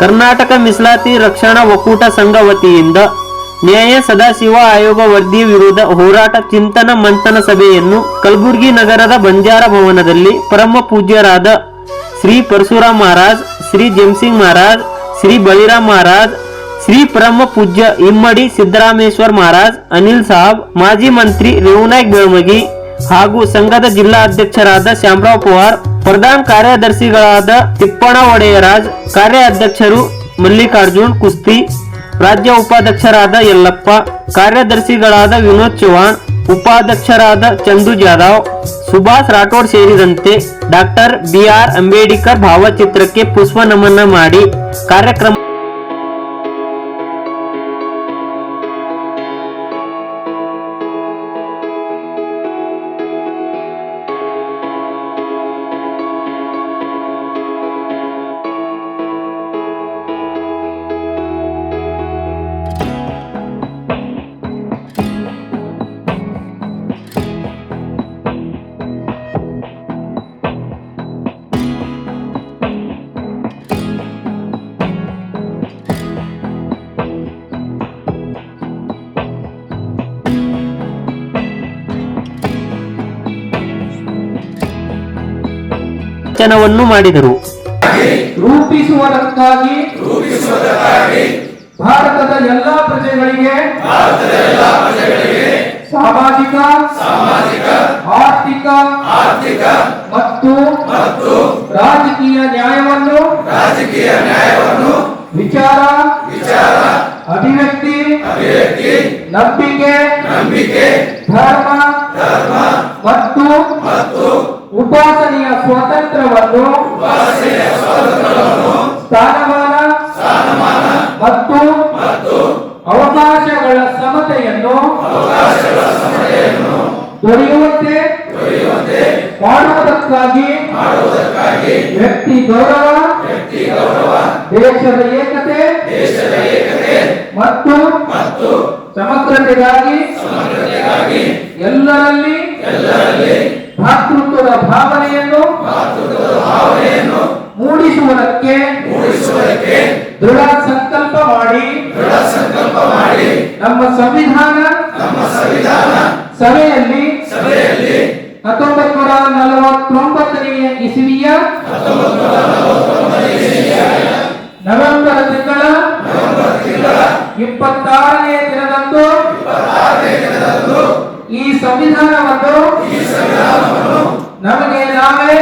ಕರ್ನಾಟಕ ಮೀಸಲಾತಿ ರಕ್ಷಣಾ ಒಕ್ಕೂಟ ಸಂಘ ವತಿಯಿಂದ ನ್ಯಾಯ ಸದಾಶಿವ ಆಯೋಗ ವರದಿ ವಿರುದ್ಧ ಹೋರಾಟ ಚಿಂತನ ಮಂಥನ ಸಭೆಯನ್ನು ಕಲಬುರಗಿ ನಗರದ ಬಂಜಾರ ಭವನದಲ್ಲಿ ಪರಮ ಪೂಜ್ಯರಾದ ಶ್ರೀ ಪರಶುರಾಮ್ ಮಹಾರಾಜ್, ಶ್ರೀ ಜಮಸಿಂಗ್ ಮಹಾರಾಜ್, ಶ್ರೀ ಬಳಿರಾಮ್ ಮಹಾರಾಜ್, ಶ್ರೀ ಪರಮ ಪೂಜ್ಯ ಇಮ್ಮಡಿ ಸಿದ್ದರಾಮೇಶ್ವರ್ ಮಹಾರಾಜ್, ಅನಿಲ್ ಸಾಬ್, ಮಾಜಿ ಮಂತ್ರಿ ರೇವನಾಯಕ್ ಬೆಳಮಗಿ ಹಾಗೂ ಸಂಘದ ಜಿಲ್ಲಾ ಅಧ್ಯಕ್ಷರಾದ ಶ್ಯಾಮರಾವ್ ಪವಾರ್ ಪ್ರಧಾನ ಕಾರ್ಯದರ್ಶಿಗಳಾದ ತಿಪ್ಪಣ ಒಡೆಯರಾಜ್, ಕಾರ್ಯಾಧ್ಯಕ್ಷರು ಮಲ್ಲಿಕಾರ್ಜುನ್ ಕುಸ್ತಿ, ರಾಜ್ಯ ಉಪಾಧ್ಯಕ್ಷರಾದ ಯಲ್ಲಪ್ಪ, ಕಾರ್ಯದರ್ಶಿಗಳಾದ ವಿನೋದ್ ಚೌಹಾಣ್, ಉಪಾಧ್ಯಕ್ಷರಾದ ಚಂದು ಜಾಧವ್, ಸುಭಾಷ್ ರಾಠೋಡ್ ಸೇರಿದಂತೆ ಡಾಕ್ಟರ್ ಬಿಆರ್ ಅಂಬೇಡ್ಕರ್ ಭಾವಚಿತ್ರಕ್ಕೆ ಪುಷ್ಪ ನಮನ ಮಾಡಿ ಕಾರ್ಯಕ್ರಮ ವಚನವನ್ನು ಮಾಡಿದರು. ರೂಪಿಸುವುದಕ್ಕಾಗಿ ಭಾರತದ ಎಲ್ಲಾ ಪ್ರಜೆಗಳಿಗೆ ಸಾಮಾಜಿಕ ಆರ್ಥಿಕ ಮತ್ತು ರಾಜಕೀಯ ನ್ಯಾಯವನ್ನು ವಿಚಾರ ಅಭಿವ್ಯಕ್ತಿ ನಂಬಿಕೆ ನಂಬಿಕೆ ಧರ್ಮ ಧರ್ಮ ಮತ್ತು ಉಪಾಸನೆಯ ಸ್ವಾತಂತ್ರ್ಯವನ್ನು ಸ್ಥಾನಮಾನ ಇಸವಿಯ ನವೆಂಬರ್ ತಿಂಗಳ ಇಪ್ಪತ್ತಾರನೇ ದಿನದಂದು ಈ ಸಂವಿಧಾನವನ್ನು ನಮಗೆ ನಾವೇ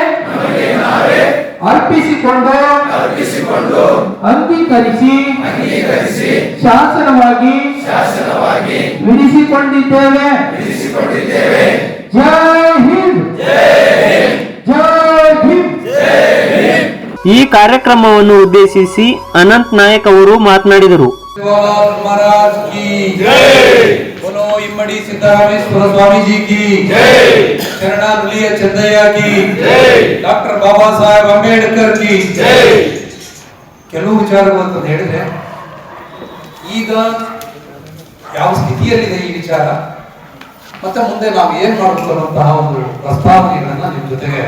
ಅರ್ಪಿಸಿಕೊಂಡು ಅಂಗೀಕರಿಸಿ ಶಾಸನವಾಗಿ ವಿಧಿಸಿಕೊಂಡಿದ್ದೇವೆ. ಜೈ ಹಿಂದ್. ಜೈ ಈ ಕಾರ್ಯಕ್ರಮವನ್ನು ಉದ್ದೇಶಿಸಿ ಅನಂತ್ ನಾಯಕ್ ಅವರು ಮಾತನಾಡಿದರು. ಇಮ್ಮಡಿ ಸಿದ್ದರಾಮೇಶ್ವರ ಸ್ವಾಮೀಜಿ ಕಿ ಶರಣಾನುಲಿಯ ಚಂದಯ್ಯ ಕಿ ಡಾಕ್ಟರ್ ಬಾಬಾ ಸಾಹೇಬ್ ಅಂಬೇಡ್ಕರ್ ಕಿ ಕೆಲವು ವಿಚಾರಗಳು ಅಂತ ಹೇಳಿದ್ರೆ, ಈಗ ಯಾವ ಸ್ಥಿತಿಯಲ್ಲಿದೆ ಈ ವಿಚಾರ? ಮತ್ತೆ ಮುಂದೆ ನಾವು ಏನ್ ಮಾಡಬೇಕು ಅನ್ನುವಂತಹ ಒಂದು ಪ್ರಸ್ತಾವನೆಗಳನ್ನ ನಿಮ್ಮ ಜೊತೆಗೆ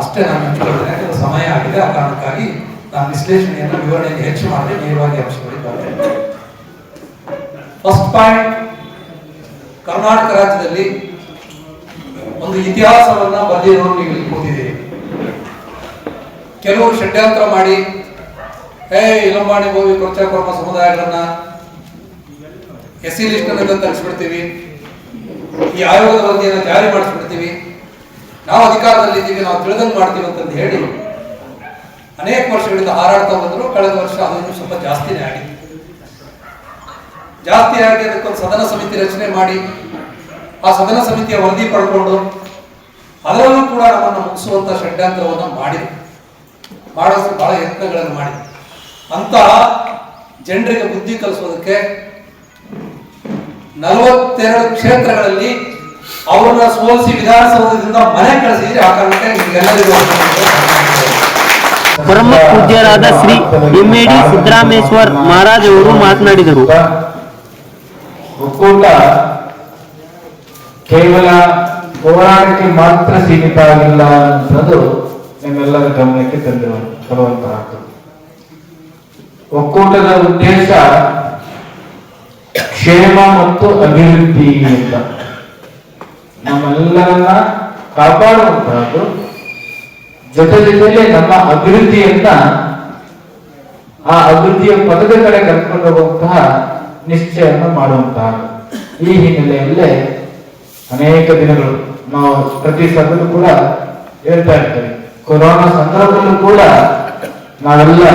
ಅಷ್ಟೇ ನಾನು ಹೇಳ್ತೇನೆ ಯಾಕಂದ್ರೆ ಸಮಯ ಆಗಿದೆ, ಆ ಕಾರಣಕ್ಕಾಗಿ ನಾನು ವಿಶ್ಲೇಷಣೆಯನ್ನು ವಿವರಣೆಯನ್ನು ಹೆಚ್ಚು ಮಾಡಿ, ನೇರವಾಗಿ ಅಂಶಗಳಿಗೆ ಬರ್ತೇನೆ. ಫಸ್ಟ್ ಪಾಯಿಂಟ್ ಕರ್ನಾಟಕ ರಾಜ್ಯದಲ್ಲಿ ಒಂದು ಇತಿಹಾಸವನ್ನ ಬರೆದಿರೋರು ನೀವು ಇಲ್ಲಿ ಕೂತಿದ್ದೀರಿ. ಕೆಲವರು ಷಡ್ಯಂತ್ರ ಮಾಡಿ, ಹೇ ಇಲಂಬಾಣಿ ಗೋವಿ, ಕೊರ್ಚಾಕೊರ್ಮ ಸಮುದಾಯಗಳನ್ನ ಎಸ್ ಸಿ ಲಿಸ್ಟ್ ಅನ್ನ ತರಿಸ್ಬಿಡ್ತೀವಿ. ಈ ಆಯೋಗದ ವರದಿಯನ್ನು ಜಾರಿ ಮಾಡಿಸ್ಬಿಡ್ತೀವಿ. ನಾವು ಅಧಿಕಾರದಲ್ಲಿದ್ದೀವಿ ನಾವು ತಿಳಿದಂಗೆ ಮಾಡ್ತೀವಿ ಅಂತಂದು ಹೇಳಿ ಅನೇಕ ವರ್ಷಗಳಿಂದ ಹಾರಾಡ್ತಾ ಬಂದರೂ. ಕಳೆದ ವರ್ಷ ಅದನ್ನು ಸ್ವಲ್ಪ ಜಾಸ್ತಿನೇ ಆಗಿದೆ. ಜಾಸ್ತಿ ಆಗಿ ಅದಕ್ಕೊಂದು ಸದನ ಸಮಿತಿ ರಚನೆ ಮಾಡಿ ಆ ಸದನ ಸಮಿತಿಯ ವರದಿ ಪಡ್ಕೊಂಡು ಅದರಲ್ಲೂ ಕೂಡ ನಮ್ಮನ್ನು ಮುಗಿಸುವಂತ ಷಡ್ಯಂತ್ರವನ್ನು ಮಾಡಿ ಮಾಡೋದು ಬಹಳ ಯತ್ನಗಳನ್ನು ಮಾಡಿ ಅಂತಹ ಜನರಿಗೆ ಬುದ್ಧಿ ಕಲಿಸೋದಕ್ಕೆ ನಲವತ್ತೆರಡು ಕ್ಷೇತ್ರಗಳಲ್ಲಿ ಅವರನ್ನ ಸೋಲಿಸಿ ವಿಧಾನಸೌಧದಿಂದ ಮನೆ ಕಳಿಸಿದ್ರೆ ಆ ಕಾರಣಕ್ಕೆ ನಿಮ್ಗೆಲ್ಲರಿಗೂ ಪರಮ ಪೂಜ್ಯರಾದ ಶ್ರೀ ಎಮ್ಎಡಿ ಸಿದ್ದರಾಮೇಶ್ವರ್ ಮಹಾರಾಜ್ ಅವರು ಮಾತನಾಡಿದರು. ಒಕ್ಕೂಟ ಕೇವಲ ಹೋರಾಟಕ್ಕೆ ಮಾತ್ರ ಸೀಮಿತ ಆಗಿಲ್ಲ ಅನ್ನೋದು ನಿಮ್ಮೆಲ್ಲರ ಗಮನಕ್ಕೆ ತಂದಿರುವ ತರುವಂತಹದ್ದು ಒಕ್ಕೂಟದ ಉದ್ದೇಶ ಕ್ಷೇಮ ಮತ್ತು ಅಭಿವೃದ್ಧಿ ಅಂತ. ನಮ್ಮೆಲ್ಲರನ್ನ ಕಾಪಾಡುವಂತಹದ್ದು ಜೊತೆ ಜೊತೆಯಲ್ಲಿ ನಮ್ಮ ಅಭಿವೃದ್ಧಿಯನ್ನ ಆ ಅಭಿವೃದ್ಧಿಯ ಪದದ ಕಡೆ ಕರ್ಕೊಂಡು ಹೋಗುವಂತಹ ನಿಶ್ಚಯವನ್ನು ಮಾಡುವಂತಹ ಈ ಹಿನ್ನೆಲೆಯಲ್ಲೇ ಅನೇಕ ದಿನಗಳು ನಾವು ಪ್ರತಿ ಸಭೆಯಲ್ಲೂ ಕೂಡ ಹೇಳ್ತಾ ಇರ್ತೇವೆ. ಕೊರೋನಾ ಸಂದರ್ಭದಲ್ಲೂ ಕೂಡ ನಾವೆಲ್ಲ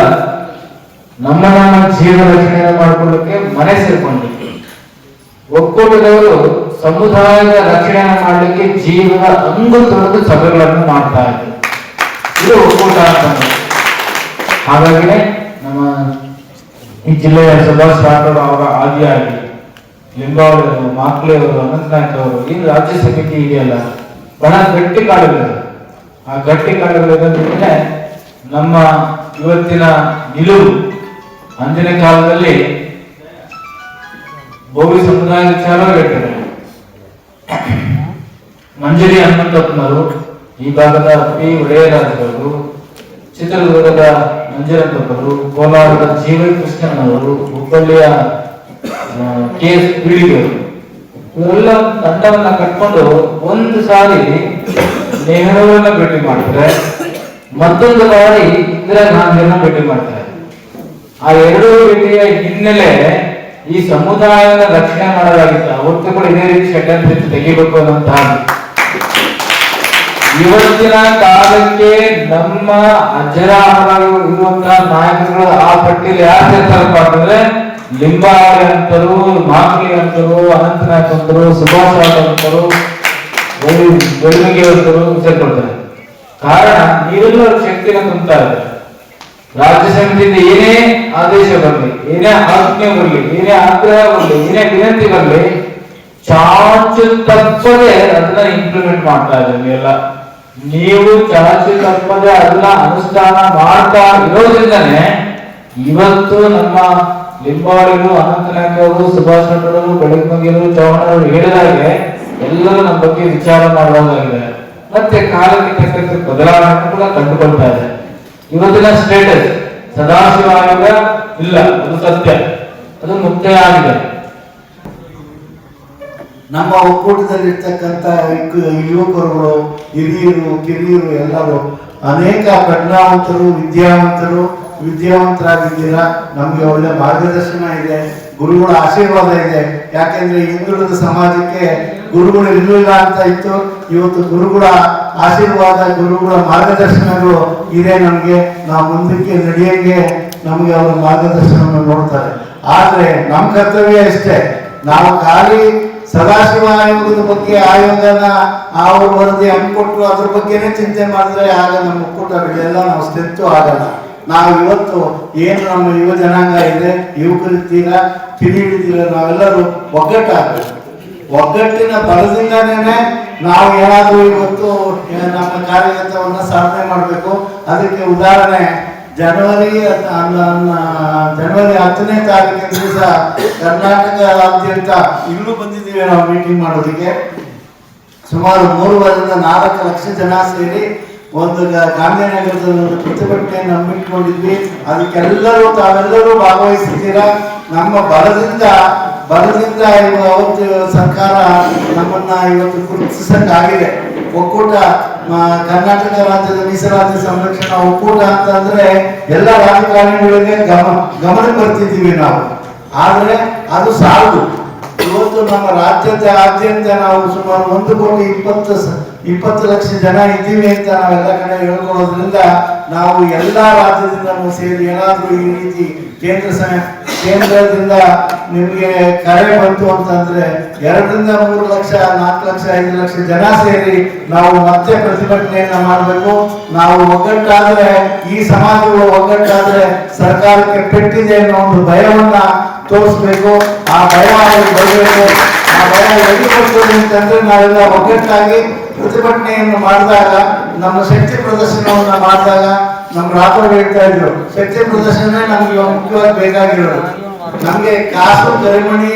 ನಮ್ಮ ನಮ್ಮ ಜೀವ ರಚನೆಯನ್ನು ಮಾಡಿಕೊಳ್ಳಕ್ಕೆ ಮನೆ ಸೇರ್ಕೊಂಡಿದ್ವಿ ಒಕ್ಕೂಟದವರು ಸಮುದಾಯದ ರಕ್ಷಣೆ ಮಾಡಲಿಕ್ಕೆ ಜೀವನ ಅಂಗು ತೊರೆದು ಸಭೆಗಳನ್ನು ಮಾಡ್ತಾ ಇದೆ ಇದು ಒಕ್ಕೂಟ ಅಂತ ಹಾಗಾಗಿನೇ ನಮ್ಮ ಈ ಜಿಲ್ಲೆಯ ಸುಭಾಷ್ ರಾಠೋಡ್ ಅವರ ಆದಿಯಾಗಿ ಲಿಂಬಾವಳಿಯವರು ಮಾಕ್ಲೆಯವರು ಅನಂತನಾಯಕ್ ಅವರು ಈ ರಾಜ್ಯ ಸಮಿತಿ ಇದೆಯಲ್ಲ, ಬಹಳ ಗಟ್ಟಿ ಕಾಡುಗಳು ಆ ಗಟ್ಟಿ ಕಾಳುಗಳಿರೋದ್ರಿಂದಲೇ ನಮ್ಮ ಇವತ್ತಿನ ನಿಲುವು ಅಂದಿನ ಕಾಲದಲ್ಲಿ ಭೋವಿ ಸಮುದಾಯ ವಿಚಾರ ಹೇಳ್ತಾರೆ ಮಂಜರಿ ಹನುಮಂತಪ್ಪನವರು ಈ ಭಾಗದ ಪಿ ಒಡೆಯರಾಜವರು ಚಿತ್ರದುರ್ಗದ ಮಂಜರಪ್ಪನವರು ಕೋಲಾರದ ಜೀವ ಕೃಷ್ಣನವರು ಹುಬ್ಬಳ್ಳಿಯ ಕೆ ಎಸ್ ಪೀಳಿಗೆಯವರು. ಇವರೆಲ್ಲ ತಂಡವನ್ನ ಕಟ್ಕೊಂಡು ಒಂದು ಸಾರಿ ನೆಹರುವನ್ನ ಭೇಟಿ ಮಾಡ್ತಾರೆ ಮತ್ತೊಂದು ಬಾರಿ ಇಂದಿರಾ ಗಾಂಧಿಯನ್ನ ಭೇಟಿ ಮಾಡ್ತಾರೆ. ಆ ಎರಡೂ ಭೇಟಿಯ ಹಿನ್ನೆಲೆ ಈ ಸಮುದಾಯದ ರಕ್ಷಣೆ ಮಾಡಲಾಗಿತ್ತು ಅವತ್ತು ಕೂಡ ಇದೇ ರೀತಿ ಷಡ್ಯಂತ್ರ ತೆಗಿಬೇಕು ಅನ್ನುವಂತಹ ಇವತ್ತಿನ ಕಾಲಕ್ಕೆ ನಮ್ಮ ಇರುವಂತಹ ನಾಯಕರು ಆ ಪಟ್ಟಿಯಲ್ಲಿ ಯಾರು ಸೇರ್ತಾರಪ್ಪ ಅಂತಂದ್ರೆ ಲಿಂಬಾವಳಿ ಅಂತರು ಮಾಕ್ಲಿ ಅಂತರು ಅನಂತನಾಥ್ ಅಂತರು ಸುಭಾಷ್ ಅಂತರು ಬೆಳ್ಳಿಗೆ ಅಂತರು ಸೇರ್ಕೊಳ್ತಾರೆ. ಕಾರಣ ನೀವೆಲ್ಲರೂ ಶಕ್ತಿನ ತುಂಬುತ್ತಾ ಇದ್ದಾರೆ. ರಾಜ್ಯ ಸಮಿತಿಯಿಂದ ಏನೇ ಆದೇಶ ಬರಲಿ ಏನೇ ಆಜ್ಞೆ ಬರಲಿ ಏನೇ ಆಗ್ರಹ ಬರಲಿ ಏನೇ ವಿನಂತಿ ಬರಲಿ. ಚಾಚು ತಪ್ಪದೆ ಅದನ್ನ ಇಂಪ್ಲಿಮೆಂಟ್ ಮಾಡ್ತಾ ಇದ್ದೀನಿ ಎಲ್ಲ. ನೀವು ಚಾಚು ತಪ್ಪದೆ ಅದನ್ನ ಅನುಷ್ಠಾನ ಮಾಡ್ತಾ ಇರೋದ್ರಿಂದನೇ ಇವತ್ತು ನಮ್ಮ ಲಿಂಬಾವಳಿಗಳು ಅನಂತನಾಯಕ್ ಅವರು, ಸುಭಾಷ್ ಚಂದ್ರರು ಬೆಳಗ್ಮಗಿರು ಚೌಹಾಣರು ಹೇಳಿದಾಗೆ ಎಲ್ಲರೂ ನಮ್ಮ ಬಗ್ಗೆ ವಿಚಾರ ಮಾಡಬಹುದಾಗಿದೆ ಮತ್ತೆ ಕಾಲಕ್ಕೆ ತಕ್ಕಂತೆ ಬದಲಾವಣೆ ಕೂಡ ಕಂಡುಕೊಳ್ತಾ ಇದೆ. ಇವತ್ತಿನ ಸ್ಟೇಟಸ್ ಸದಾಶಿವ ಆಯೋಗ ಇಲ್ಲ, ಅದು ಸತ್ಯ. ಅದು ಮುಕ್ತಾಯ ಆಗಿದೆ. ನಮ್ಮ ಒಕ್ಕೂಟದಲ್ಲಿರ್ತಕ್ಕಂಥ ಯುವ- ಯುವಕರುಗಳು, ಹಿರಿಯರು, ಕಿರಿಯರು ಎಲ್ಲರೂ, ಅನೇಕ ಪ್ರಜ್ಞಾವಂತರು, ವಿದ್ಯಾವಂತರು, ವಿದ್ಯಾವಂತರಾಗಿದ್ದೀರಾ? ನಮಗೆ ಒಳ್ಳೆ ಮಾರ್ಗದರ್ಶನ ಇದೆ, ಗುರುಗಳ ಆಶೀರ್ವಾದ ಇದೆ. ಯಾಕೆಂದ್ರೆ ಹಿಂದುಳಿದ ಸಮಾಜಕ್ಕೆ ಗುರುಗಳು ಇರಲಿಲ್ಲ ಅಂತ ಇತ್ತು. ಇವತ್ತು ಗುರುಗಳ ಆಶೀರ್ವಾದ, ಗುರುಗಳ ಮಾರ್ಗದರ್ಶನಗಳು ಇದೆ ನಮಗೆ. ನಾವು ಮುಂದಕ್ಕೆ ನಡೆಯಂಗೆ ನಮಗೆ ಅವರ ಮಾರ್ಗದರ್ಶನವನ್ನು ನೋಡ್ತಾರೆ. ಆದರೆ ನಮ್ಮ ಕರ್ತವ್ಯ ಇಷ್ಟೇ. ನಾವು ಖಾಲಿ ಸದಾಶಿವ ಆಯೋಗದ ಬಗ್ಗೆ ಆಯೋಗನ ಅವರು ವರದಿ ಹಮ್ಮಿಕೊಟ್ರು ಅದ್ರ ಬಗ್ಗೆನೇ ಚಿಂತೆ ಮಾಡಿದ್ರೆ ಆಗ ನಮ್ಮ ಒಕ್ಕೂಟ ಬೆಳೆಯಲ್ಲ ನಾವು ಸ್ಥಿತ್ತು ಆಗಲ್ಲ. ನಾವು ಇವತ್ತು ಏನು ನಮ್ಮ ಯುವ ಜನಾಂಗ ಇದೆ ಯುವಕರಿದ್ದೀರ ತಿಳಿ ಹಿಡಿದಿರ ನಾವೆಲ್ಲರೂ ಒಗ್ಗಟ್ಟಾಗಬೇಕು. ಒಗ್ಗಟ್ಟಿನ ಬಲದಿಂದನೇ ನಾವು ಏನಾದರೂ ಇವತ್ತು ನಮ್ಮ ಕಾರ್ಯಗತವನ್ನು ಸಾಧನೆ ಮಾಡಬೇಕು. ಅದಕ್ಕೆ ಉದಾಹರಣೆ ಜನವರಿ ಜನವರಿ ಹತ್ತನೇ ತಾರೀಕಿನ ದಿವಸ ಕರ್ನಾಟಕದಾದ್ಯಂತ ಇಲ್ಲೂ ಬಂದಿದ್ದೀವಿ ನಾವು ಮೀಟಿಂಗ್ ಮಾಡೋದಕ್ಕೆ. ಸುಮಾರು ಮೂರುವರೆಯಿಂದ ನಾಲ್ಕು ಲಕ್ಷ ಜನ ಸೇರಿ ಒಂದು ಗಾಂಧಿನಗರದ ಪ್ರತಿಭಟನೆಯನ್ನು ಹಮ್ಮಿಟ್ಕೊಂಡಿದ್ವಿ ಅದಕ್ಕೆಲ್ಲರೂ ತಾವೆಲ್ಲರೂ ಭಾಗವಹಿಸಿದ್ದೀರಾ? ನಮ್ಮ ಬಲದಿಂದ ಬಲದಿಂದ ಇವತ್ತು ಸರ್ಕಾರ ನಮ್ಮನ್ನ ಇವತ್ತು ಗುರುತಿಸಕ್ಕಾಗಿದೆ. ಒಕ್ಕೂಟ ಕರ್ನಾಟಕ ರಾಜ್ಯದ ಮೀಸಲಾತಿ ಸಂರಕ್ಷಣಾ ಒಕ್ಕೂಟ ಅಂತಂದ್ರೆ ಎಲ್ಲ ರಾಜಕಾರಣಿಗಳಿಗೆ ಗಮ, ಗಮನ ಬರ್ತಿದ್ದೀವಿ ನಾವು. ಆದ್ರೆ ಅದು ಸಾಲದು. ಇವತ್ತು ನಮ್ಮ ರಾಜ್ಯದ ಆದ್ಯಂತ ನಾವು ಸುಮಾರು ಒಂದು ಕೋಟಿ ಇಪ್ಪತ್ತು ಇಪ್ಪತ್ತು ಲಕ್ಷ ಜನ ಇದ್ದೀವಿ ಅಂತ ನಾವೆಲ್ಲ ಕಡೆ ಹೇಳ್ಕೊಳ್ಳೋದ್ರಿಂದ ನಾವು ಎಲ್ಲಾ ರಾಜ್ಯದಿಂದ ಸೇರಿ ಏನಾದ್ರೂ ಈ ರೀತಿ ಕೇಂದ್ರ ಕೇಂದ್ರದಿಂದ ನಿಮಗೆ ಕರೆ ಬಂತು ಅಂತಂದ್ರೆ ಎರಡರಿಂದ ಮೂರು ಲಕ್ಷ, ನಾಲ್ಕು ಲಕ್ಷ, ಐದು ಲಕ್ಷ ಜನ ಸೇರಿ ನಾವು ಮತ್ತೆ ಪ್ರತಿಭಟನೆಯನ್ನ ಮಾಡಬೇಕು. ನಾವು ಒಗ್ಗಟ್ಟಾದ್ರೆ, ಈ ಸಮಾಜಗಳು ಒಗ್ಗಟ್ಟಾದ್ರೆ ಸರ್ಕಾರಕ್ಕೆ ಪೆಟ್ಟಿದೆ ಅನ್ನೋ ಒಂದು ಭಯವನ್ನ ತೋರಿಸ್ಬೇಕು. ಆ ಭಯ ಬರಬೇಕು. ಆ ಭಯ ಬರ್ತದೆ ಅಂತಂದ್ರೆ ನಾವೆಲ್ಲ ಒಗ್ಗಟ್ಟಾಗಿ ಪ್ರತಿಭಟನೆಯನ್ನು ಮಾಡಿದಾಗ, ನಮ್ಮ ಶಕ್ತಿ ಪ್ರದರ್ಶನವನ್ನು ಮಾಡಿದಾಗ ನಮ್ಮ ರಾತ್ರಿ ಹೇಳ್ತಾ ಇದ್ರು ಶಕ್ತಿ ಪ್ರದರ್ಶನ ನಮ್ಗೆ ಮುಖ್ಯವಾಗಿ ಬೇಕಾಗಿರೋದು. ನಮ್ಗೆ ಕಾಸು, ಕರಿಮಣಿ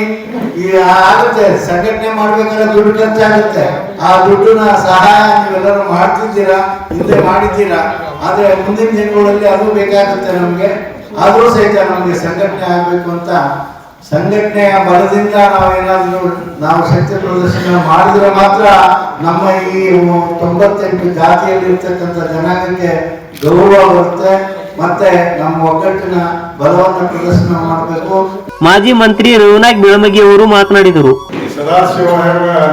ಆಗುತ್ತೆ. ಸಂಘಟನೆ ಮಾಡ್ಬೇಕಾದ್ರೆ ದುಡ್ಡು ಖರ್ಚಾಗುತ್ತೆ. ಆ ದುಡ್ಡನ್ನ ಸಹಾಯ ನೀವೆಲ್ಲರೂ ಮಾಡ್ತಿದ್ದೀರಾ? ಹಿಂದೆ ಮಾಡಿದ್ದೀರಾ? ಆದ್ರೆ ಮುಂದಿನ ದಿನಗಳಲ್ಲಿ ಅದು ಬೇಕಾಗುತ್ತೆ ನಮ್ಗೆ. ಆದ್ರೂ ಸಹಿತ ನಮ್ಗೆ ಸಂಘಟನೆ ಆಗ್ಬೇಕು ಅಂತ ಸಂಘಟನೆಯ ಬಲದಿಂದ ನಾವೇನಾದರೂ ನಾವು ಶಕ್ತಿ ಪ್ರದರ್ಶನ ಮಾಡಿದ್ರೆ ಮಾತ್ರ ನಮ್ಮ ಈ ತೊಂಬತ್ತೆಂಟು ಜಾತಿಯಲ್ಲಿ ಇರ್ತಕ್ಕಂಥ ಜನಾಂಗಕ್ಕೆ ಗೌರವ ಬರುತ್ತೆ. ಮತ್ತೆ ನಮ್ಮ ಒಗ್ಗಟ್ಟಿನ ಬಲವನ್ನು ಪ್ರದರ್ಶನ ಮಾಡಬೇಕು. ಮಾಜಿ ಮಂತ್ರಿ ರಘುನಾಥ್ ಬೆಳಮಗಿ ಅವರು ಮಾತನಾಡಿದರು. ಈ ಸದಾಶಿವ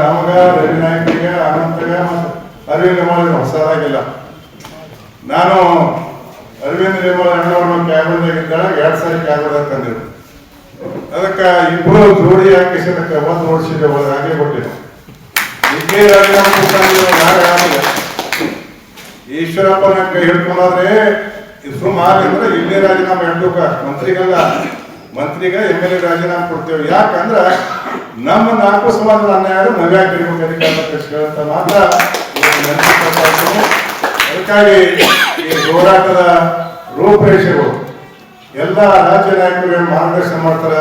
ನಮಗ ರವಿನಾಯ್ಕಿಗೆ ಅನಂತಗೆ ಮತ್ತು ಅರವಿಂದ ನೇಮಾಳಿಗೆ ಹೊಸದಾಗಿಲ್ಲ ನಾನು ಅರವಿಂದ ನೇಮಾಳ ಅಣ್ಣವ್ರನ್ನ ಕ್ಯಾಬಿನ್ದಾಗಿದ್ದಾಗ ಎರಡ್ ಸಾರಿ ಕ್ಯಾಬಿನ್ದಾಗ ತಂದಿರು ಅದಕ್ಕೆ ಇಬ್ಬರು ಜೋಡಿ ಹಾಕಿ ಅದಕ್ಕೆ ಒಂದು ಓಡಿಸಿದೆ ಹಾಗೆ ಕೊಟ್ಟಿದ್ದು ಈಕೆ ರಾಜೀನಾಮೆ. ಈಶ್ವರಪ್ಪನ ಕೈ ಹಿಡ್ಕೊಂಡಾದ್ರೆ ಇದು ಸುಮಾರು ಅಂದ್ರೆ ಇಲ್ಲೇ ರಾಜೀನಾಮೆ ಹೇಳ್ಬೇಕ ಮಂತ್ರಿಗಲ್ಲ, ಮಂತ್ರಿಗ ಎಂ ಎಲ್ ಎ ರಾಜೀನಾಮೆ ಕೊಡ್ತೇವೆ. ಯಾಕಂದ್ರ ನಮ್ಮ ನಾಲ್ಕು ಸಮಾಜದ ಅನ್ಯಾಯ ನವ್ಯಾಕ ಅಂತ ಮಾತ್ರ ಅದಕ್ಕಾಗಿ ಈ ಹೋರಾಟದ ರೂಪರೇಷೆಗಳು ಎಲ್ಲ ರಾಜ್ಯ ನಾಯಕರು ಮಾರ್ಗದರ್ಶನ ಮಾಡ್ತಾರ?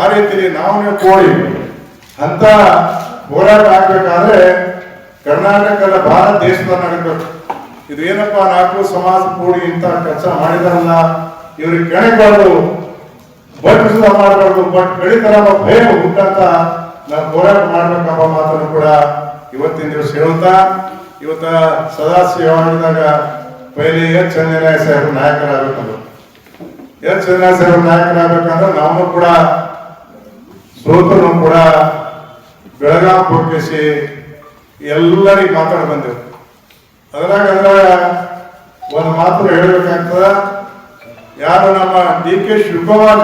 ಆ ರೀತಿಯಲ್ಲಿ ನಾವು ನೀವು ಅಂತ ಹೋರಾಟ ಆಗ್ಬೇಕಾದ್ರೆ ಕರ್ನಾಟಕದ ಭಾರತ ದೇಶದ ನಡೀಬೇಕು ಇದು ಏನಪ್ಪಾ ನಾಲ್ಕು ಸಮಾಜ ಕೂಡಿ ಇಂತ ಕೆಲಸ ಮಾಡಿದಾರಲ್ಲ, ಇವ್ರಿಗೆ ಕೆಣಬಾರ್ದು ಬಟ್ ಮಾಡಬಾರ್ದು ಬಟ್ ಕಳಿತರ ಭಯ ಹುಟ್ಟಂತ ನಾವು ಹೋರಾಟ ಮಾಡ್ಬೇಕಪ್ಪ ಮಾತನ್ನು ಕೂಡ ಇವತ್ತಿನ ದಿವಸ ಹೇಳುತ್ತಾ, ಇವತ್ತ ಸದಾಶಿವ ಪೈಲಿ ಎಚ್ ಚಂದ್ರನಾಯ ಸಾಹೇಬ್ ನಾಯಕರಾಗಬೇಕಂದ್ರು ಎಚ್ ಶ್ರೀನಿವಾಸ ನಾಯಕರಾಗಬೇಕಂದ್ರೆ ನಾವು ಕೂಡ ಸೋತರು ಕೂಡ ಬೆಳಗಾಂ ಹೋಗಿಸಿ ಎಲ್ಲರಿಗೆ ಮಾತಾಡ ಬಂದೆವು. ಅದ್ರಾಗ ಒಂದು ಮಾತು ಹೇಳ್ಬೇಕಾಗ್ತದ ಯಾರು ನಮ್ಮ ಡಿ ಕೆ ಶಿವಕುಮಾರ್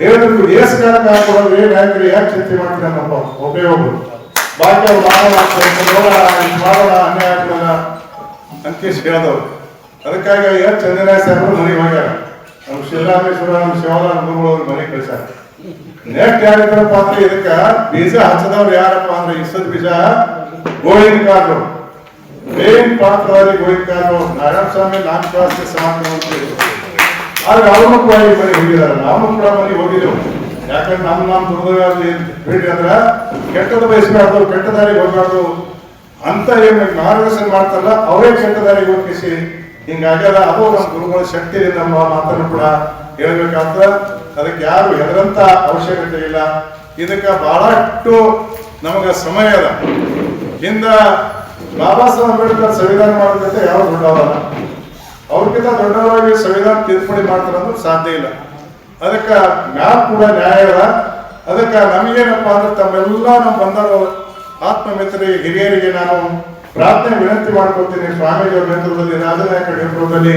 ಹೇಳಿದ್ರು, ಎಸ್ ಕಾರಣ ಹಾಕೊಡೋದು ಏನ್ ಯಾಕೆ ಚಿಂತೆ ಮಾಡ್ತೀರ ನಮ್ಮ ಒಬ್ಬೇ ಒಬ್ರು. ಬಾಕಿ ಅವ್ರು ಮಾಡೋಣ, ಅನ್ಯಾಯ ಆಗ್ತದ ಅಂತ ಹೇಳಿದವ್ರು. ಅದಕ್ಕಾಗಿ ಎಸ್ ಚಂದ್ರರಾಯ ಸಾಹೇಬರು ಮನೆಗೆ ಹೋಗ್ಯಾರ. ನಮ್ಮ ಶಿವರಾಮೇಶ್ವರ ನಮ್ಮ ಶಿವರಾಮ ಗುರುಗಳು ಮನೆ ಕಳಿಸ್ಯಾರ ನೆಕ್ಸ್ಟ್ ಯಾರಿದ್ರಪ್ಪ ಅಂದ್ರೆ ಇದಕ್ಕ? ಬೀಜ ಹಚ್ಚದವ್ರು ಯಾರಪ್ಪ ಅಂದ್ರೆ ಇಸದ್ ಬೀಜ ಗೋವಿಂದ ಕಾರ್ಡು ಮೇನ್ ಪಾತ್ರದಲ್ಲಿ ಗೋವಿಂದ ಕಾರ್ಡು ನಾರಾಯಣ ಸ್ವಾಮಿ ಕ್ಲಾಸ್ಗೆ ಸಮಾನ. ಆದ್ರೆ ಅವನು ಕೂಡ ಈ ಮನೆ ಹೋಗಿದಾರ ನಾವು ಕೂಡ ಮನೆಗೆ ಹೋಗಿದ್ದೆವು ಯಾಕಂದ್ರೆ ನಮ್ಮ ನಮ್ಮ ದುರ್ಗದಲ್ಲಿ ಭೇಟಿ ಅಂದ್ರೆ ಕೆಟ್ಟದ ಬಯಸ್ಬಾರ್ದು, ಕೆಟ್ಟ ದಾರಿಗೆ ಹೋಗ್ಬಾರ್ದು. ಅಂತ ಏನು ಮಾರ್ಗದರ್ಶನ ಮಾಡ್ತಾರಲ್ಲ, ಅವರೇ ಕೆಟ್ಟದಾರಿಗೆ ಹೋಗಿಸಿ ಹಿಂಗಾಗ್ಯದ ಅದು ನಮ್ಮ ಗುರುಗಳ ಶಕ್ತಿ ನಮ್ಮ ಮಾತನ್ನು ಕೂಡ ಹೇಳ್ಬೇಕಾಗ್ತದ. ಅದಕ್ಕೆ ಯಾರು ಹೆದರಂತ ಅವಶ್ಯಕತೆ ಇಲ್ಲ. ಇದಕ್ಕ ಬಹಳಷ್ಟು ನಮಗೆ ಸಮಯ ಅದ. ಹಿಂದ ಬಾಬಾ ಸಾಹೇಬ್ ಅಂಬೇಡ್ಕರ್ ಸಂವಿಧಾನ ಮಾಡೋದಕ್ಕೆ ಯಾವ ದೊಡ್ಡವರಲ್ಲ. ಅವ್ರಿಗಿಂತ ದೊಡ್ಡವರಾಗಿ ಸಂವಿಧಾನ ತಿದ್ದುಪಡಿ ಮಾಡ್ತಾರೆ ಅಂದ್ರೆ ಸಾಧ್ಯ ಇಲ್ಲ. ಅದಕ್ಕೆ ಮ್ಯಾಪ್ ಕೂಡ ನ್ಯಾಯ ಅದ. ಅದಕ್ಕೆ ನಮಗೇನಪ್ಪ ಅಂದ್ರೆ ತಮ್ಮೆಲ್ಲ ನಮ್ಮ ಬಂದರು ಆತ್ಮ ಮಿತ್ರ ಹಿರಿಯರಿಗೆ ನಾನು ಪ್ರಾರ್ಥನೆ ವಿನಂತಿ ಮಾಡ್ಕೊಳ್ತೀನಿ ಸ್ವಾಮೀಜಿಯವರ ನೇತೃತ್ವದಲ್ಲಿ ರಾಜನಾಯಕ ನೇತೃತ್ವದಲ್ಲಿ.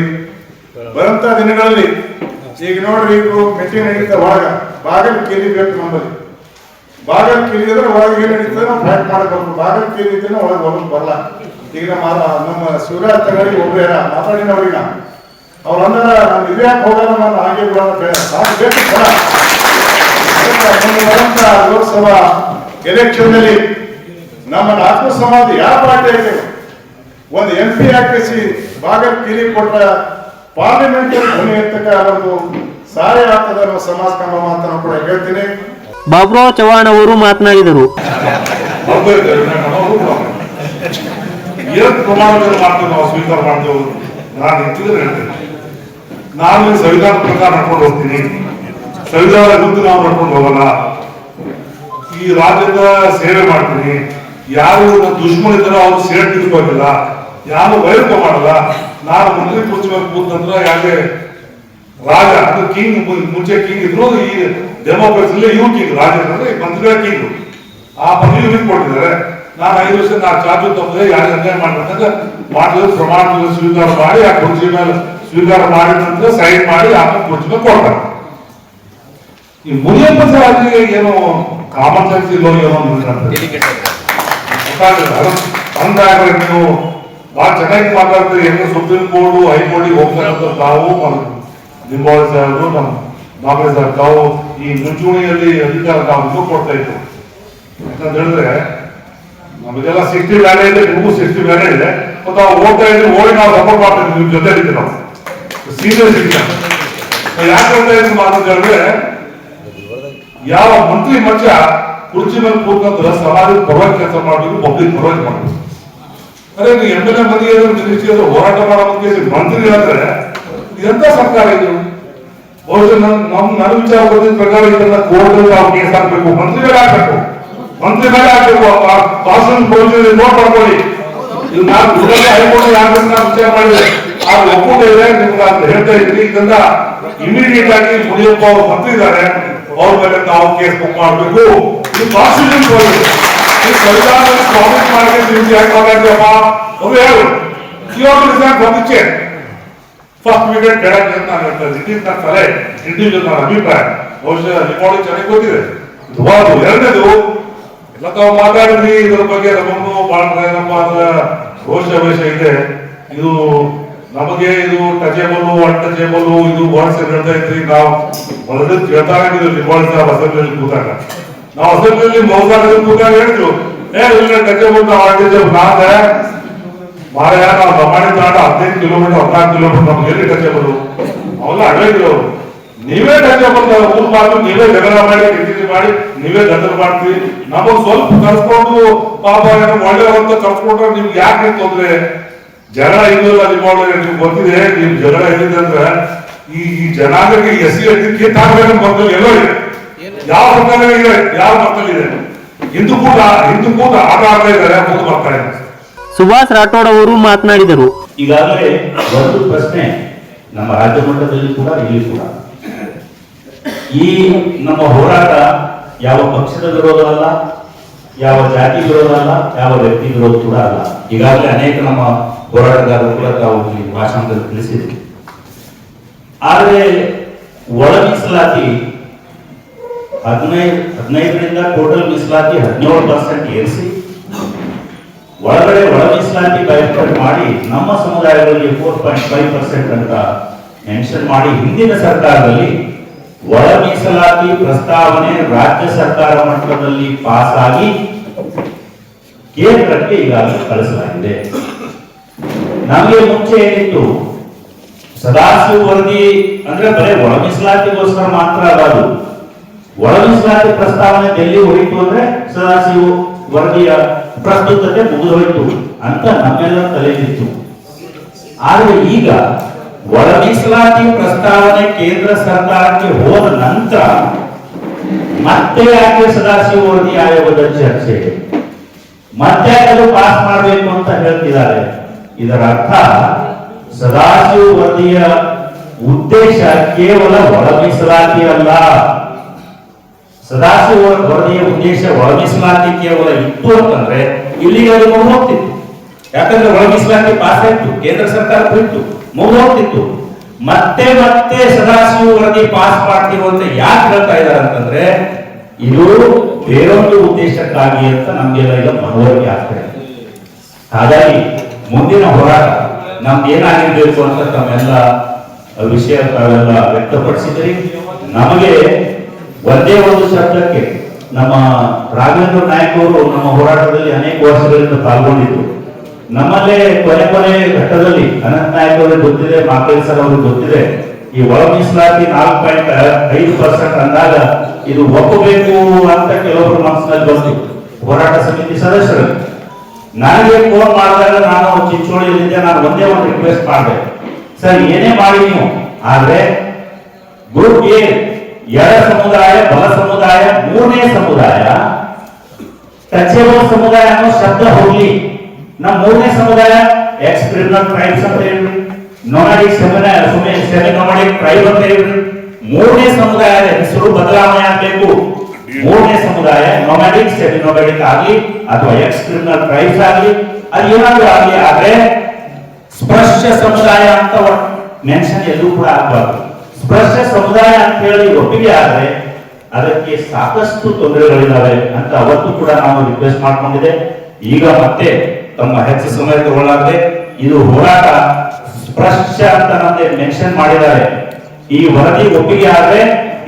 ಬರಂತ ದಿನಗಳಲ್ಲಿ, ಈಗ ನೋಡ್ರಿ ಈಗ ಮೀಟಿಂಗ್ ನಡೀತಾ ಒಳಗ ಕೇಳಿ ಬೇಕು ನಮ್ಮಲ್ಲಿ. ಬಾಗಲ್ ಕೇಳಿದ್ರೆ ಒಳಗೆ ಏನ್ ನಡೀತದೆ ನಾವು ಫ್ಯಾಕ್ಟ್ ಮಾಡಬೇಕು. ಬಾಗಲ್ ಕೇಳಿದ್ರೆ ಒಳಗೆ ಒಳಗೆ ಬರಲ್ಲ. ಈಗ ನಮ್ಮ ನಮ್ಮ ಸೂರ್ಯ ತಗಡಿ ಒಬ್ರು ಯಾರ ಮಾತಾಡಿನ ಅವ್ರಿಗೆ ಅವ್ರು ಅಂದ್ರ, ನಾನು ಇದು ಯಾಕೆ ಹೋಗಲ್ಲ, ನಾನು ಹಾಗೆ ಬಿಡೋಣ ಬೇಡ ಸಾಕು ಬೇಕು ನಮ್ಮ ಆತ್ಮಸಮಾಧಿ ಸಮಾಜ ಯಾವ ಪಾರ್ಟಿ ಆಗಿದೆ ಒಂದು ಎಂ ಪಿ ಹಾಕಿಸಿ ಬಾಗಲ್ ಕಿರಿ ಕೊಟ್ಟ ಪಾರ್ಲಿಮೆಂಟ್ ಧ್ವನಿ ಎತ್ತಕ ಒಂದು ಸಾರಿ ಆಗ್ತದೆ ಅನ್ನೋ ಸಮಾಜ ಕಂಬ ಮಾತ್ರ ಕೂಡ ಹೇಳ್ತೀನಿ. ಬಾಬುರಾವ್ ಚವ್ಹಾಣ್ ಅವರು ಮಾತನಾಡಿದರು. ಏನು ಪ್ರಮಾಣದಲ್ಲಿ ಮಾಡ್ತೇವೆ ನಾವು ಸ್ವೀಕಾರ ಮಾಡ್ತೇವೆ ನಾನು ಹೆಚ್ಚಿದ್ರೆ ಹೇಳ್ತೇನೆ. ನಾನು ಸಂವಿಧಾನ ಪ್ರಕಾರ ನಡ್ಕೊಂಡು ಹೋಗ್ತೀನಿ. ಸಂವಿಧಾನ ಗುರುತು ನಾವು ನಡ್ಕೊಂಡು ಹೋಗಲ್ಲ. ಈ ರಾಜ್ಯದ ಸೇವೆ ಮಾಡ್ತೀನಿ. ಯಾರು ದುಶ್ಮನ್ ಇದ್ದಾರೋ ಅವ್ರು ಸೇರ್ ತಿಳ್ಕೋದಿಲ್ಲ ಯಾರು ವೈರತ್ವ ಮಾಡಲ್ಲ, ನಾನು ಮಂತ್ರಿ ಕುರ್ಚಿ ಮೇಲೆ ಕೂತಂದ್ರ ಯಾಕೆ ರಾಜ, ಅದು ಕಿಂಗ್ ಮುಂಚೆ ಕಿಂಗ್ ಇದ್ರು, ಈ ಡೆಮೋಕ್ರಸಿಲಿ ಇವ್ ಕಿಂಗ್ ರಾಜ ಅಂದ್ರೆ ಮಂತ್ರಿಗಳ ಕಿಂಗ್ ಆ ಪದವಿ ಇವ್ರಿಗೆ ಕೊಟ್ಟಿದ್ದಾರೆ. ನಾನು ಐದು ವರ್ಷ ನಾ ಚಾರ್ಜ್ ತಪ್ಪದೆ ಯಾರು ಅನ್ಯಾಯ ಮಾಡ್ಬೇಕಂದ್ರೆ ಮಾಡಿದ್ರೆ ಪ್ರಮಾಣ ಸ್ವೀಕಾರ ಮಾಡಿ, ಆ ಕುರ್ಚಿ ಮೇಲೆ ಸ್ವೀಕಾರ ಮಾಡಿದ ನಂತರ ಸೈನ್ ಮಾಡಿ, ಆ ಕುರ್ಚಿ ಮೇಲೆ ಕೊಡ್ತಾರೆ. ಈ ಮುನಿಯಪ್ಪ ಏನೋ ಕಾಮನ್ ಸೆನ್ಸ್ ಇಲ್ಲೋ ಏನೋ ಅಂತ ಗೊತ್ತಾಗಲ್ಲ ಅಂದಾಗ ನೀವು ಬಹಳ ಚೆನ್ನಾಗಿ ಮಾತಾಡ್ತೀರಿ, ಹೆಂಗ ಸುಪ್ರೀಂ ಕೋರ್ಟ್ ಹೈಕೋರ್ಟ್ ಹೋಗ್ತಾರಂತ ತಾವು ನಿಂಬಾವಳಿ ಸಾಹೇಬರು ನಮ್ಮ ಬಾಬೆ ಸಾಹೇಬ್ ತಾವು ಈ ಮುಂಚೂಣಿಯಲ್ಲಿ ಅಧಿಕಾರ ತಾವು ಕೊಡ್ತಾ ಇತ್ತು ಯಾಕಂತ ಹೇಳಿದ್ರೆ, ನಮಗೆಲ್ಲ ಸಿಕ್ಸ್ಟಿ ವ್ಯಾಲೆ ಇದೆ, ನಿಮಗೂ ಸಿಕ್ಸ್ಟಿ ವ್ಯಾಲೆ ಇದೆ. ಮತ್ತು ನಾವು ಓದ್ತಾ ಇದ್ವಿ ಓಡಿ ನಾವು ಸಪೋರ್ಟ್ ಮಾಡ್ತೀವಿ ನಿಮ್ಮ ನಿಮ್ ಜೊತೆ ಇದ್ದೀವಿ ನಾವು. ಸೀನಿಯರ್ ಸಿಟಿಜನ್ ಯಾಕೆ ಹೇಳ್ತಾ ಇದ್ದೀನಿ ಮಾತು ಹೇಳಿದ್ರೆ ಯಾವ ಮಂತ್ರಿ ಮಚ್ಚ ಕುರ್ಚಿ ಮೇಲೆ ಕೂತ್ಕೊಂಡ್ರೆ ಸಮಾಜದ ಪರವಾಗಿ ಕೆಲಸ ಮಾಡಬೇಕು ಪಬ್ಲಿಕ್ ಪರವಾಗಿ ಮಾಡಬೇಕು ಅದೇ ನೀವು ಎಂ ಎಲ್ ಎ ಮಂದಿ ಮಿನಿಸ್ಟ್ರಿ ಹೋರಾಟ ಮಾಡೋ ಬಗ್ಗೆ ಮಂತ್ರಿ ಆದ್ರೆ ಎಂತ ಸರ್ಕಾರ ಇದು? ಬಹುಶಃ ನಮ್ ನನ್ನ ವಿಚಾರ ಬಂದಿದ್ದ ಪ್ರಕಾರ ಇದನ್ನ ಕೋರ್ಟ್ ನಾವು ಕೇಸ್ ಹಾಕ್ಬೇಕು. ಹಾಕ್ಬೇಕು ಮಂತ್ರಿಗಳೇ ಹಾಕ್ಬೇಕು ಕಾನ್ಸ್ಟಿಟ್ಯೂಷನ್ ಪ್ರೊವಿಷನ್ ನೋಟ್ ಮಾಡ್ಕೊಳ್ಳಿ. ನಾನು ಹೈಕೋರ್ಟ್ ಯಾಕಂತ ನಾನು ವಿಚಾರ ಮಾಡಿದೆ ಆ ಒಕ್ಕೂಟ ಇದೆ ನಿಮ್ಗೆ ಹೇಳ್ತಾ ಇದ್ದೀನಿ. ಇದನ್ನ ಇಮಿಡಿಯೇಟ್ ಆಗಿ ಮುನಿಯಪ್ಪ ಅವರು ಮಂತ್ರಿ ಇದ್ದಾರೆ ಅವ್ರ ಮೇಲೆ ನಾವು ಕೇಸ್ ಬುಕ್ ಮಾಡಬೇಕು ಇದು ಕಾನ್ಸ್ಟಿಟ್ಯೂಷನ್ ಪ್ರೊವಿಷನ್ ಈ ಸಂವಿಧಾನ ಪ್ರಾಮಿಸ್ ಮಾಡಿ ನಿಮ್ಗೆ ಯಾಕೆ ಮಾತಾಡ್ತೀಯಪ್ಪ ಅವ್ರು ಹೇಳು ಯು ಆರ್ ಬಂದಿಚ್ಚೆ ಫಸ್ಟ್ ವಿಕೆಟ್ ಬೇಡ ಅಂತ ನಾನು ಹೇಳ್ತೇನೆ ಇಟ್ ಇಸ್ ನನ್ನ ಸಲಹೆ ಇಂಡಿವಿಜುವಲ್ ನನ್ನ ಅಭಿಪ್ರಾಯ ಬಹುಶಃ ರಿಪೋರ್ಟ್ ಚೆನ್ನಾಗಿ ಗೊತ್ತಿದೆ ಇದು ಒಂದು ಎರಡನೇದು ಎಲ್ಲ ತಾವು ಮಾತಾಡಿದ್ರಿ ಇದ್ರ ಬಗ್ಗೆ ನಮ್ಮನ್ನು ಬಹಳ ನಮ್ಮ ರೋಷ ವೇಷ ಇದೆ ಇದು ನಮಗೆ ಇದು ಟಚೇಬಲ್ ಅನ್ಟಚೇಬಲ್ ಇದು ವರ್ಡ್ಸ್ ಹೇಳ್ತಾ ಇದ್ರಿ ನಾವು ಮೊದಲು ಕೇಳ್ತಾ ಇದ್ದೀವಿ ವರ್ಡ್ಸ್ ಅಸೆಂಬ್ಲಿಯಲ್ಲಿ ಕೂತಾಗ. ನಾವು ಅಸೆಂಬ್ಲಿಯಲ್ಲಿ ಮೌಸಾಗದಲ್ಲಿ ಕೂತಾಗ ಹೇಳಿದ್ರು, ಏ, ಇಲ್ಲ ಟಚೇಬಲ್ ನಾವು ನಾಳೆ ಮಾರಾಯ, ನಾವು ತಾಂಡ ಹದಿನೈದು ಕಿಲೋಮೀಟರ್ ಹದಿನಾಲ್ಕು ಕಿಲೋಮೀಟರ್ ನಮ್ಗೆ ಎಲ್ಲಿ ಟಚೇಬಲ್? ಅವೆಲ್ಲ ಅಡವಿದ್ರು ಅವರು ನೀವೇ ಟಚೇಬಲ್ ನೀವೇ ಜಗಳ ಮಾಡಿ ಮಾಡಿ, ನೀವೇ ಗದ್ದಲ ಮಾಡ್ತೀವಿ ನಮಗ್ ಸ್ವಲ್ಪ ಕರ್ಸ್ಕೊಂಡು, ಪಾಪ ಏನೋ ಒಳ್ಳೆಯವಂತ ಕರ್ಸ್ಕೊಂಡ್ರೆ ನಿಮ್ಗೆ ಯಾಕೆ ತೊಂದ್ರೆ? ಜಗಳ ಇಲ್ಲ ನಿಮ್ಗೆ ಗೊತ್ತಿದೆ ನೀವು ಜಗಳ ಎಲ್ಲಿದೆ ಅಂದ್ರೆ ಈ ಈ ಜನಾಂಗಕ್ಕೆ ಎಸ್ ಸಿ ಎಸ್ ಕಿತ್ತಾಗಬೇಕು ಮಕ್ಕಳು ಎಲ್ಲೋ ಇದೆ. ಯಾವ ಮಕ್ಕಳು ಇದೆ? ಯಾವ ಮಕ್ಕಳು ಇದೆ? ಹಿಂದೂ ಕೂಡ ಹಿಂದೂ ಕೂಡ ಆಟ ಆಡ್ತಾ ಇದ್ದಾರೆ ಮುಂದೆ ಬರ್ತಾ ಇದ್ದಾರೆ ಸುಭಾಷ್ ರಾಠೋಡ್ ಅವರು ಮಾತನಾಡಿದರು. ಈಗಾಗಲೇ ಒಂದು ಪ್ರಶ್ನೆ ನಮ್ಮ ರಾಜ್ಯ ಮಟ್ಟದಲ್ಲಿ ಕೂಡ ಇಲ್ಲಿ ಕೂಡ. ಈ ನಮ್ಮ ಹೋರಾಟ ಯಾವ ಪಕ್ಷದ ವಿರೋಧ ಅಲ್ಲ ಯಾವ ಜಾತಿ ವಿರೋಧ ಅಲ್ಲ, ಯಾವ ವ್ಯಕ್ತಿ ವಿರೋಧ ಕೂಡ ಅಲ್ಲ. ಈಗಾಗಲೇ ಅನೇಕ ನಮ್ಮ ಹೋರಾಟಗಾರರು ಕೂಡ ತಾವು ಇಲ್ಲಿ ಭಾಷಣದಲ್ಲಿ ತಿಳಿಸಿದ್ರು. ಆದರೆ ಒಳ ಮೀಸಲಾತಿ ಹದಿನೈದು, ಹದಿನೈದರಿಂದ ಟೋಟಲ್ ಮೀಸಲಾತಿ ಹದಿನೇಳು ಪರ್ಸೆಂಟ್ ಏರಿಸಿ, ಒಳಗಡೆ ಒಳ ಮೀಸಲಾತಿ ಬೈಫರ್ಟ್ ಮಾಡಿ ನಮ್ಮ ಸಮುದಾಯಗಳಲ್ಲಿ ಫೋರ್ ಪಾಯಿಂಟ್ ಫೈವ್ ಪರ್ಸೆಂಟ್ ಅಂತ ಮೆನ್ಷನ್ ಮಾಡಿ ಹಿಂದಿನ ಸರ್ಕಾರದಲ್ಲಿ ಒಳ ಮೀಸಲಾತಿ ಪ್ರಸ್ತಾವನೆ ರಾಜ್ಯ ಸರ್ಕಾರ ಮಟ್ಟದಲ್ಲಿ ಪಾಸ್ ಆಗಿ ಕೇಂದ್ರಕ್ಕೆ ಈಗಾಗಲೇ ಕಳಿಸಲಾಗಿದೆ. ನಮಗೆ ಮುಂಚೆ ಏನಿತ್ತು? ಸದಾಶಿವ ವರದಿ ಅಂದ್ರೆ ಬರೀ ಒಳ ಮೀಸಲಾತಿಗೋಸ್ಕರ ಮಾತ್ರ ಅಲ್ಲ ಅದು. ಒಳ ಮೀಸಲಾತಿ ಪ್ರಸ್ತಾವನೆ ಡೆಲ್ಲಿ ಹೋಯಿತು ಅಂದ್ರೆ ಸದಾಶಿವ ವರದಿಯ ಪ್ರಸ್ತುತತೆ ಮುಗಿದೋಯ್ತು ಅಂತ ನಮ್ಮೆಲ್ಲರ ತಲೆ ಆದ್ರೆ ಈಗ ಒಳ ಪ್ರಸ್ತಾವನೆ ಕೇಂದ್ರ ಸರ್ಕಾರಕ್ಕೆ ಹೋದ ನಂತರ ಮತ್ತೆ ಯಾಕೆ ಸದಾಶಿವ ವರದಿ ಆಯೋಗದ ಚರ್ಚೆ? ಮತ್ತೆ ಅದು ಪಾಸ್ ಮಾಡಬೇಕು ಅಂತ ಹೇಳ್ತಿದ್ದಾರೆ. ಇದರ ಅರ್ಥ ಸದಾಶಿವ ವರದಿಯ ಉದ್ದೇಶ ಕೇವಲ ಒಳ ಅಲ್ಲ. ಸದಾಶಿವ ವರದಿಯ ಉದ್ದೇಶ ಒಳ ಕೇವಲ ಇತ್ತು ಅಂತಂದ್ರೆ ಇಲ್ಲಿಗೆ ಹೋಗ್ತಿತ್ತು. ಯಾಕಂದ್ರೆ ಒಳ ಪಾಸ್ ಆಯ್ತು ಕೇಂದ್ರ ಸರ್ಕಾರ ಬಿಟ್ಟು. ಮುಗಿದು ಹೋಗ್ತಿತ್ತು ಮತ್ತೆ ಮತ್ತೆ ಸದಾಶಿವ ವರದಿ ಪಾಸ್ ಮಾಡ್ತೀವಿ ಅಂತ ಯಾಕೆ ಹೇಳ್ತಾ ಇದ್ದಾರೆ ಅಂತಂದ್ರೆ, ಇದು ಬೇರೊಂದು ಉದ್ದೇಶಕ್ಕಾಗಿ ಅಂತ ನಮ್ಗೆಲ್ಲ ಈಗ ಮನವರಿಕೆ ಆಗ್ತಾ ಹಾಗಾಗಿ ಮುಂದಿನ ಹೋರಾಟ ನಮ್ದು ಏನಾಗಿರ್ಬೇಕು ಅಂತ ತಮ್ಮೆಲ್ಲ ವಿಷಯ ತಾವೆಲ್ಲ ವ್ಯಕ್ತಪಡಿಸಿದ್ರಿ. ನಮಗೆ ಒಂದೇ ಒಂದು ಶಬ್ದಕ್ಕೆ ನಮ್ಮ ರಾಘವೇಂದ್ರ ನಾಯಕ್ ಅವರು ನಮ್ಮ ಹೋರಾಟದಲ್ಲಿ ಅನೇಕ ವರ್ಷಗಳಿಂದ ಪಾಲ್ಗೊಂಡಿದ್ರು. ನಮ್ಮಲ್ಲೇ ಕೊನೆ ಕೊನೆ ಘಟ್ಟದಲ್ಲಿ ಅನಂತ ನಾಯಕ್ ಅವರಿಗೆ ಗೊತ್ತಿದೆ, ಮಾಕೇಲ್ ಸರ್ ಅವ್ರಿಗೆ ಗೊತ್ತಿದೆ, ಈ ಒಳ ಮೀಸಲಾತಿ ನಾಲ್ಕು ಪಾಯಿಂಟ್ ಐದು ಪರ್ಸೆಂಟ್ ಅಂದಾಗ ಇದು ಒಪ್ಪಬೇಕು ಅಂತ ಕೆಲವೊಬ್ಬರು ಮನಸ್ಸಿನಲ್ಲಿ ಬಂತು ಹೋರಾಟ ಸಮಿತಿ ಸದಸ್ಯರು. ನನಗೆ ಫೋನ್ ಮಾಡಿದಾಗ ನಾನು ಚಿಂಚೋಳಿಯಲ್ಲಿದ್ದೆ, ನಾನು ಒಂದೇ ಒಂದು ರಿಕ್ವೆಸ್ಟ್ ಮಾಡಿದೆ. ಸರ್, ಏನೇ ಮಾಡಿ ನೀವು, ಆದ್ರೆ ಗ್ರೂಪ್ ಎ ಎಡ ಸಮುದಾಯ, ಬಲ ಸಮುದಾಯ, ಮೂರನೇ ಸಮುದಾಯ ಟಚೇಬಲ್ ಸಮುದಾಯ ಅನ್ನೋ ಶಬ್ದ ಹೋಗ್ಲಿ. ನಮ್ಮ ಮೂರನೇ ಸಮುದಾಯ ಎಕ್ಸ್ ಕ್ರಿಮಿನಲ್ ಟ್ರೈಬ್ಸ್ ಅಂತ ಹೇಳ್ರಿ ನೊನಾಡಿಕ್ ಸೆಮಿನ ಸೆಮಿ ನೊನಾಡಿಕ್ ಟ್ರೈಬ್ ಅಂತ ಹೇಳ್ರಿ ಮೂರನೇ ಸಮುದಾಯದ ಹೆಸರು ಬದಲಾವಣೆ ಆಗಬೇಕು. ಮೂರನೇ ಸಮುದಾಯ ನೊಮ್ಯಾಡಿಕ್ ಸೆಮಿ ನೊಮ್ಯಾಡಿಕ್ ಆಗಲಿ, ಅಥವಾ ಎಕ್ಸ್ ಕ್ರಿಮಿನಲ್ ಟ್ರೈಬ್ಸ್ ಆಗಲಿ ಅದು ಏನಾದ್ರೂ ಆಗಲಿ ಆದ್ರೆ ಸ್ಪರ್ಶ ಸಮುದಾಯ ಅಂತ ಮೆನ್ಷನ್ ಎಲ್ಲೂ ಕೂಡ ಆಗಬಾರ್ದು. ಸ್ಪರ್ಶ ಸಮುದಾಯ ಅಂತ ಹೇಳಿ ಒಪ್ಪಿಗೆ ಆದ್ರೆ ಅದಕ್ಕೆ ಸಾಕಷ್ಟು ತೊಂದರೆಗಳಿದ್ದಾವೆ ಅಂತ ಅವತ್ತು ಕೂಡ ನಾವು ರಿಕ್ವೆಸ್ಟ್ ಮಾಡ್ಕೊಂಡಿದೆ ಈಗ ಮತ್ತೆ ತಮ್ಮ ಹೆಚ್ಚು ಸಮಯ ತಗೊಳ್ಳಾಗದೆ ಇದು ಹೋರಾಟ ಸ್ಪರ್ಶ ಅಂತ ನಮಗೆ ಮೆನ್ಷನ್ ಮಾಡಿದ್ದಾರೆ. ಈ ವರದಿ ಒಪ್ಪಿಗೆ ಆದ್ರೆ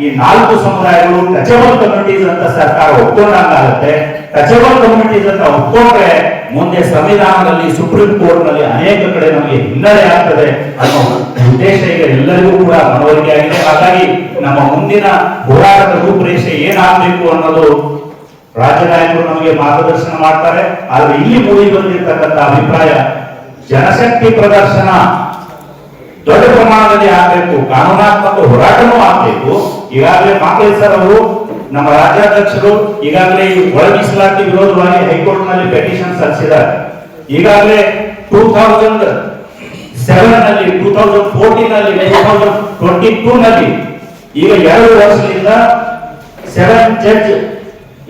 ಈ ನಾಲ್ಕು ಸಮುದಾಯಗಳು ಟಚಬಲ್ ಕಮ್ಯುನಿಟೀಸ್ ಅಂತ ಸರ್ಕಾರ ಒಪ್ಕೊಂಡಂಗಾಗುತ್ತೆ. ಟಚಬಲ್ ಕಮ್ಯುನಿಟೀಸ್ ಅಂತ ಒಪ್ಕೊಂಡ್ರೆ ಮುಂದೆ ಸಂವಿಧಾನದಲ್ಲಿ, ಸುಪ್ರೀಂ ಕೋರ್ಟ್ನಲ್ಲಿ ಅನೇಕ ಕಡೆ ನಮಗೆ ಹಿನ್ನಡೆ ಆಗ್ತದೆ ಅನ್ನೋ ಉದ್ದೇಶ ಈಗ ಎಲ್ಲರಿಗೂ ಕೂಡ ಮನವರಿಕೆ ಆಗಿದೆ. ಹಾಗಾಗಿ ನಮ್ಮ ಮುಂದಿನ ಹೋರಾಟದ ರೂಪುರೇಷೆ ಏನಾಗಬೇಕು ಅನ್ನೋದು ರಾಜ್ಯ ನಾಯಕರು ನಮಗೆ ಮಾರ್ಗದರ್ಶನ ಮಾಡ್ತಾರೆ, ಆದ್ರೆ ಇಲ್ಲಿ ಮೂಡಿ ಬಂದಿರತಕ್ಕಂಥ ಅಭಿಪ್ರಾಯ, ಜನಶಕ್ತಿ ಪ್ರದರ್ಶನ ದೊಡ್ಡ ಪ್ರಮಾಣದಲ್ಲಿ ಆಗಬೇಕು, ಕಾನೂನಾತ್ಮಕ ಹೋರಾಟನೂ ಆಗಬೇಕು. ಈಗಾಗಲೇ ಮಾಕಳಿ ಸರ್ ಅವರು, ನಮ್ಮ ರಾಜ್ಯಾಧ್ಯಕ್ಷರು, ಈಗಾಗಲೇ ಈ ಒಳ ಮೀಸಲಾತಿ ವಿರೋಧವಾಗಿ ಹೈಕೋರ್ಟ್ನಲ್ಲಿ ಪೆಟಿಷನ್ ಸಲ್ಲಿಸಿದ್ದಾರೆ. ಈಗಾಗಲೇ ಟೂ ತೌಸಂಡ್ ಸೆವೆನ್ನಲ್ಲಿ ಟೂ ತೌಸಂಡ್ ಫೋರ್ಟೀನ್ನಲ್ಲಿ ಟೂ ತೌಸಂಡ್ ಟ್ವೆಂಟಿ ಟೂ ನಲ್ಲಿ ಈಗ ಎರಡು ವರ್ಷದಿಂದ ಸೆವೆನ್ ಜಡ್ಜ್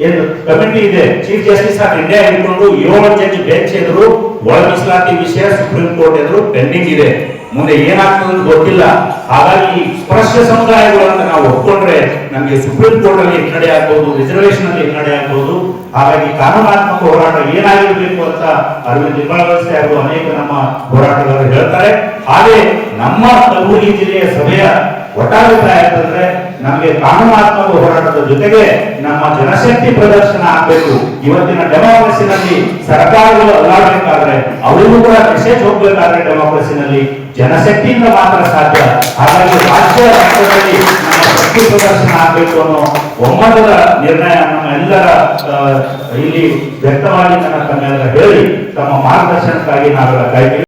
ಏನು ಕಮಿಟಿ ಇದೆ? ಚೀಫ್ ಜಸ್ಟಿಸ್ ಆಫ್ ಇಂಡಿಯಾ ಹಿಡ್ಕೊಂಡು ಏಳು ಜಡ್ಜ್ ಬೆಂಚ್ ಎದುರು ಒಳ ಮೀಸಲಾತಿ ವಿಷಯ ಸುಪ್ರೀಂ ಕೋರ್ಟ್ ಎದುರು ಪೆಂಡಿಂಗ್ ಇದೆ. ಮುಂದೆ ಏನಾಗ್ತದೆ ಗೊತ್ತಿಲ್ಲ. ಹಾಗಾಗಿ ಸ್ಪರ್ಶ ಸಮುದಾಯಗಳನ್ನ ನಾವು ಒಪ್ಕೊಂಡ್ರೆ ನಮಗೆ ಸುಪ್ರೀಂ ಕೋರ್ಟ್ ಅಲ್ಲಿ ಹಿನ್ನಡೆ ಆಗ್ಬೋದು ರಿಸರ್ವೇಶನ್ ಅಲ್ಲಿ ಹಿನ್ನಡೆ ಆಗ್ಬೋದು. ಹಾಗಾಗಿ ಕಾನೂನಾತ್ಮಕ ಹೋರಾಟ ಏನಾಗಿರಬೇಕು ಅಂತ ಅರವಿಂದ್ ಲಿಂಬಾವಸ್ಥೆ ಅವರು ಅನೇಕ ನಮ್ಮ ಹೋರಾಟಗಾರರು ಹೇಳ್ತಾರೆ. ಹಾಗೆ ನಮ್ಮ ಕಲಬುರಗಿ ಜಿಲ್ಲೆಯ ಸಭೆಯ ಒಟ್ಟಾಭಿಪ್ರಾಯ ಅಂತಂದ್ರೆ ನಮಗೆ ಕಾನೂನಾತ್ಮಕ ಹೋರಾಟದ ಜೊತೆಗೆ ನಮ್ಮ ಜನಶಕ್ತಿ ಪ್ರದರ್ಶನ ಆಗಬೇಕು. ಇವತ್ತಿನ ಡೆಮಾಕ್ರಸಿನಲ್ಲಿ ಸರ್ಕಾರಗಳು ಅಲ್ಲಾಡಬೇಕಾದ್ರೆ ಅವರಿಗೂ ಕೂಡ ಮೆಸೇಜ್ ಹೋಗ್ಬೇಕಾದ್ರೆ ಡೆಮಾಕ್ರಸಿನಲ್ಲಿ ಜನಶಕ್ತಿಯಿಂದ ಮಾತ್ರ ಸಾಧ್ಯ. ಹಾಗಾಗಿ ರಾಜ್ಯ ಮಟ್ಟದಲ್ಲಿ ನಮ್ಮ ಶಕ್ತಿ ಪ್ರದರ್ಶನ ಆಗಬೇಕು ಅನ್ನೋ ಒಮ್ಮತದ ನಿರ್ಣಯ ನಮ್ಮ ಎಲ್ಲರ ಇಲ್ಲಿ ವ್ಯಕ್ತವಾಗಿ ನನ್ನ ತಮ್ಮೆಲ್ಲ ಹೇಳಿ ತಮ್ಮ ಮಾರ್ಗದರ್ಶನಕ್ಕಾಗಿ ನಾವೆಲ್ಲ ಕಾಯ್ತೀವಿ